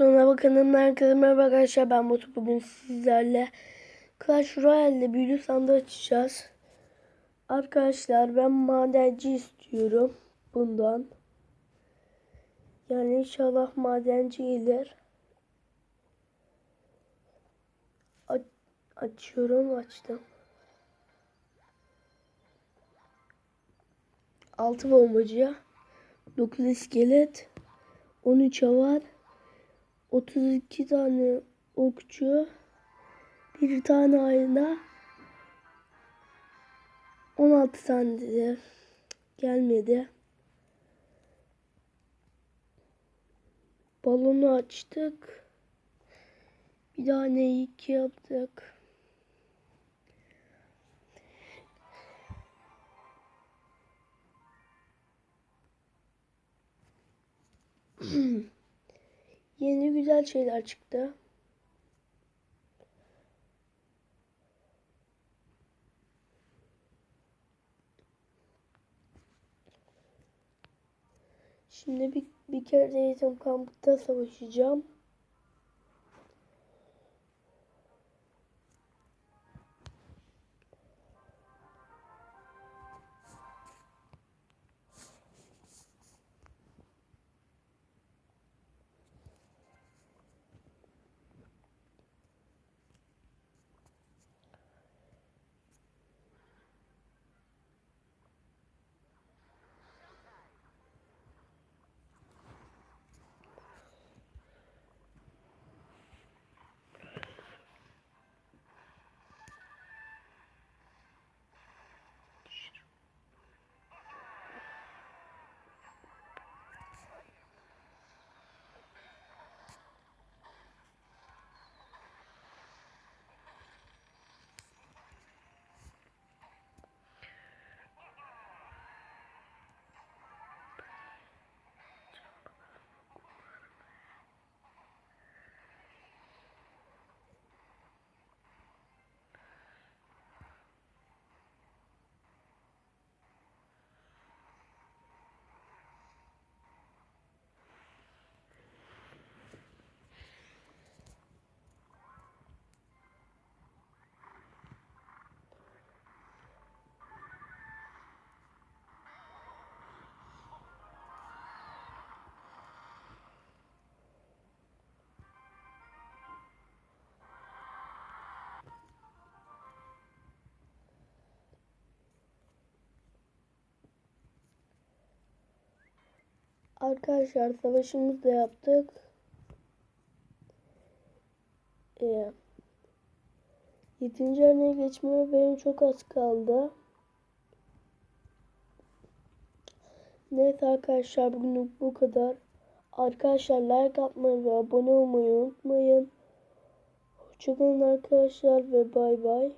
Sonra bakalım herkese merhaba arkadaşlar ben Batu bugün sizlerle Clash Royale'de büyülü sandığı açacağız. Arkadaşlar ben madenci istiyorum bundan. Yani inşallah madenci gelir. A- açıyorum açtım. Altı bombacıya 9 iskelet 13 avar 32 tane okçu, bir tane ayna, 16 tane de gelmedi. Balonu açtık. Bir tane iki yaptık. Yeni güzel şeyler çıktı. Şimdi bir, bir kere de kampında savaşacağım. Arkadaşlar savaşımızı da yaptık. Ee, 7. arenaya geçmeye benim çok az kaldı. Neyse arkadaşlar bugünlük bu kadar. Arkadaşlar like atmayı ve abone olmayı unutmayın. Hoşçakalın arkadaşlar ve bay bay.